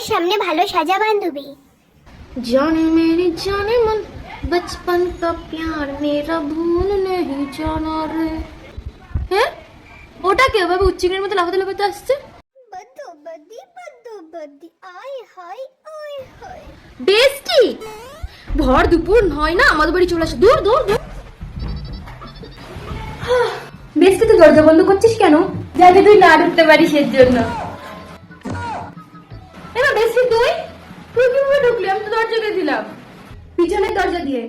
সবার সামনে ভালো সাজা বান্ধবী जाने मेरी जाने मन बचपन का प्यार मेरा भूल नहीं जाना रे হ্যাঁ ওটা কে ভাবে উচ্চিংড়ির মতো লাফাতে লাফাতে আসছে বদ্দু বদ্দি বদ্দু বদ্দি আয় হায় আয় হায় বেস্টি ভর দুপুর নয় না আমাদের বাড়ি চলে আসে দূর দূর দূর বেস্টি তুই দরজা বন্ধ করছিস কেন যাতে তুই না ঢুকতে পারিস এর জন্য এবার বেস্টি তুই? তুই কীভাবে ঢুকলি? আমি তো দরজা দিয়ে দিলাম। পিছনের দরজা দিয়ে।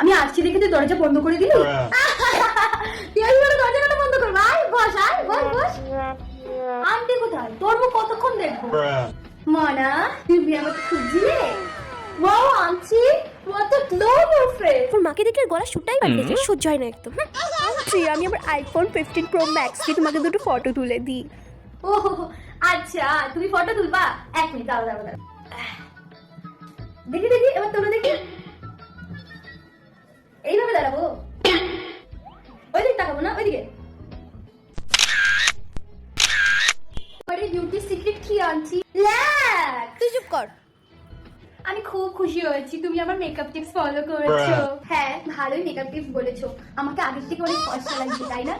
আমি আসছি দেখে তুই দরজা বন্ধ করে দিলি? তুই আমি বলে দরজা কেন বন্ধ করব? আয় বস আয় বস বস। আন্টি কোথায়? তোর মুখ কতক্ষণ দেখব? মনা তুমি আমাকে খুঁজছিলে? ওয়াও আন্টি glow your তোর মাকে দেখলে গলা শুটাই বাড়িয়েছে সহ্য হয় না একদম আন্টি আমি আমার আইফোন ফিফটিন প্রো ম্যাক্স দিয়ে তোমাকে দুটো ফটো তুলে দিই। ও আচ্ছা তুমি ফটো তুলবা? এক মিনিট দেখি দেখি এবার তোমরা দেখি। এইভাবে দাঁড়াবো? ওই দিকে তাকাবো না ওইদিকে। আরে বিউটি সিক্রেট কি আনছি ল্যাক তুই চুপ কর। আমি খুব খুশি হয়েছি তুমি আমার মেকআপ টিপস ফলো করেছ। হ্যাঁ ভালোই মেকআপ টিপস বলেছ। আমাকে আগের থেকে অনেক কষ্ট লাগছে তাই না?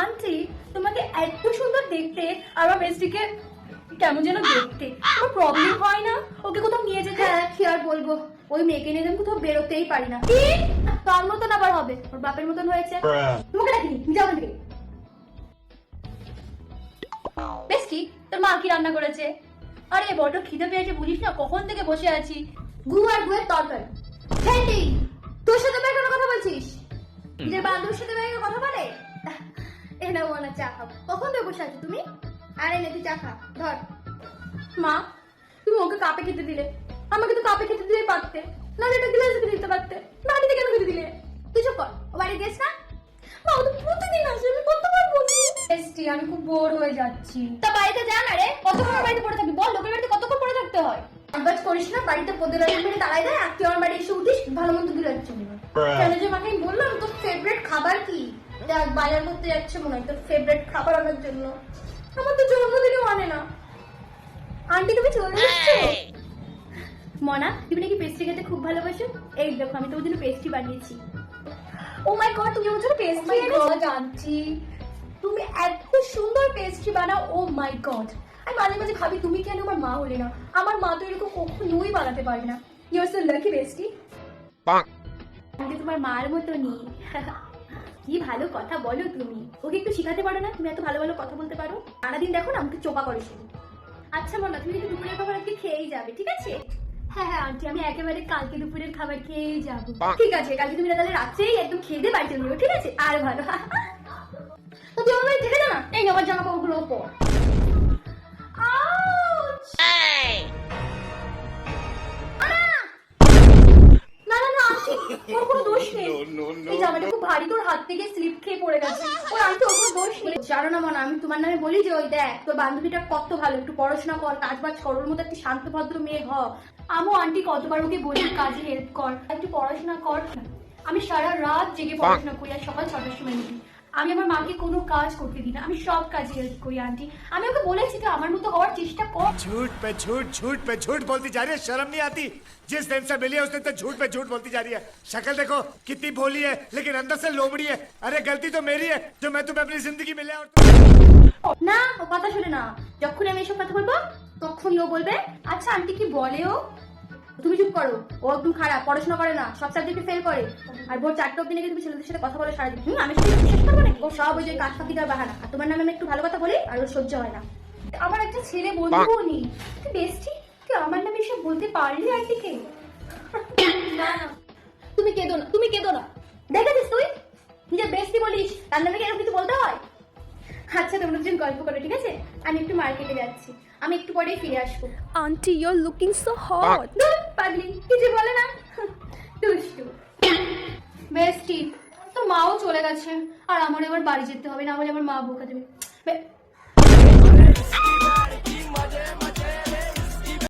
আন্টি তোমাকে এত সুন্দর দেখতে আর আমার বেস্টিকে কেমন যেন দেখতে। কোনো প্রবলেম হয় না? ওকে কোথাও নিয়ে যেতে হ্যাঁ কি আর বলব? ওই মেয়েকে নিয়ে আমি কোথাও বেরোতেই পারি না। কি? তার মতন আবার হবে। ওর বাপের মতন হয়েছে। তোমাকে ডাকিনি যাও থেকে। বেস্টি তোর মা কি রান্না করেছে? আরে বড় খিদে পেয়েছে বুঝিস না কখন থেকে বসে আছি? গু আর গুয়ের তরকারি। ভেন্ডি তোর সাথে ভাই কোনো কথা বলছিস? নিজের বান্ধবীর সাথে ভাই কথা বলে? এ না মনে চা খাও কখন থেকে বসে আছো তুমি? আরে নে তুই চা খা ধর। মা তুমি ওকে কাপে খেতে দিলে। আমাকে তো কাপে খেতে দিলে পারতে। নাহলে এটা গ্লাসে খেতে দিতে পারতে। বাড়িতে কেন খেতে দিলে? কর? ও বাড়ি গেছ না? মা ও তো প্রতিদিন আসে আমি কতবার বলছি এসটি আমি খুব বোর হয়ে যাচ্ছি। তা বাড়িতে যা না রে কতক্ষণ বাড়িতে পড়ে থাকবি? বল লোকের বাড়িতে কতক্ষণ পড়ে থাকতে হয়? কাজ করিস না বাড়িতে পদের মেরে তাড়াই দেয় আর তুই আমার বাড়ি এসে উঠিস ভালো মন্দ যাচ্ছ কেন যে মাকে আমি বললাম তোর ফেভারিট খাবার কি? দেখ বাজার করতে যাচ্ছে মনে হয় তোর ফেভারিট খাবার আনার জন্য। আমার তো জন্মদিনও মানে না। আন্টি তুমি চলে এসছো? মনা তুমি নাকি পেস্ট্রি খেতে খুব ভালোবাসো? এই দেখো আমি তোমার জন্য পেস্ট্রি বানিয়েছি। ও মাই গড তুমি আমার জন্য পেস্ট্রি এনেছো? জানছি তুমি এত সুন্দর পেস্ট্রি বানাও ও মাই গড আমি মাঝে মাঝে ভাবি তুমি কেন আমার মা হলে না? আমার মা তো এরকম কখনোই বানাতে পারবে না। You are so lucky bestie আমি তোমার মার মতনই কি ভালো কথা বলো তুমি? ওকে একটু শিখাতে পারো না? তুমি এত ভালো ভালো কথা বলতে পারো? সারাদিন দেখো না, আমাকে চোপা করে শুধু। আচ্ছা মনা তুমি কিন্তু দুপুরের খাবার আজকে খেয়েই যাবে, ঠিক আছে? হ্যাঁ হ্যাঁ আন্টি, আমি একেবারে কালকে দুপুরের খাবার খেয়েই যাব। ঠিক আছে, কালকে তুমি তাহলে রাত্রেই একদম খেয়ে দিয়ে বাড়িতে নিও, ঠিক আছে? আর ভালো। এই আমার জামা কাপড়গুলো পর খুব ভারী তোর হাত থেকে স্লিপ খেয়ে পড়ে গেছে। ওর আন্টি ওর কোনো দোষ নেই জানো না মনে আমি তোমার নামে বলি যে ওই দেখ তোর বান্ধবীটা কত ভালো একটু পড়াশোনা কর কাজ বাজ কর ওর মতো একটু শান্ত ভদ্র মেয়ে হ। আমও আন্টি কতবার ওকে বলি কাজে হেল্প কর একটু পড়াশোনা কর। আমি সারা রাত জেগে পড়াশোনা করি আর সকাল ছটার সময় উঠি আমি আমার মাকে কোনো কাজ করতে দিই না আমি সব কাজে হেল্প করি আন্টি আমি ওকে বলেছি তো আমার মতো হওয়ার চেষ্টা কর झूठ पे झूठ झूठ पे झूठ बोलती जा रही है शर्म नहीं आती जिस दिन से मिली है उसने तो झूठ पे झूठ बोलती जा रही है शक्ल देखो कितनी भोली है लेकिन अंदर से लोमड़ी है अरे गलती तो मेरी है जो मैं तुम्हें अपनी जिंदगी में लिया और तुम- না ও কথা শুনে না যখন আমি এসব কথা বলবো তখনই ও বলবে আচ্ছা আন্টি কি বলে ও তুমি চুপ করো। ও একদম খারাপ পড়াশোনা করে না সব সাবজেক্টে ফেল করে। আর ভোর চারটে অব্দি নাকি তুমি ছেলেদের সাথে কথা বলে সারাদিন। হুম আমি সেটা বিশ্বাস করব নাকি? ও সব ওই যে কাজ ফাঁকি দেওয়ার বাহানা। আর তোমার নামে আমি একটু ভালো কথা বলি আর ওর সহ্য হয় না। আমার একটা ছেলে বন্ধুও নেই তুই বেস্টি? তুই আমার নামে এসব বলতে পারলি না না। তুমি কেঁদো না তুমি কেঁদো না। দেখেছিস তুই? নিজের বেস্টি বলিস তার নামে কি এরকম কিছু বলতে হয়? আচ্ছা তোমরা দুজন গল্প করো ঠিক আছে? আমি একটু মার্কেটে যাচ্ছি। আমি একটু পরেই ফিরে আসব। Aunty you're looking so hot পাগলি, কিছু বলে না। দুষ্টু। বেস্টি তো মাও চলে গেছে। আর আমার এবার বাড়ি যেতে হবে, না হলে আমার মা বোকা দেবে।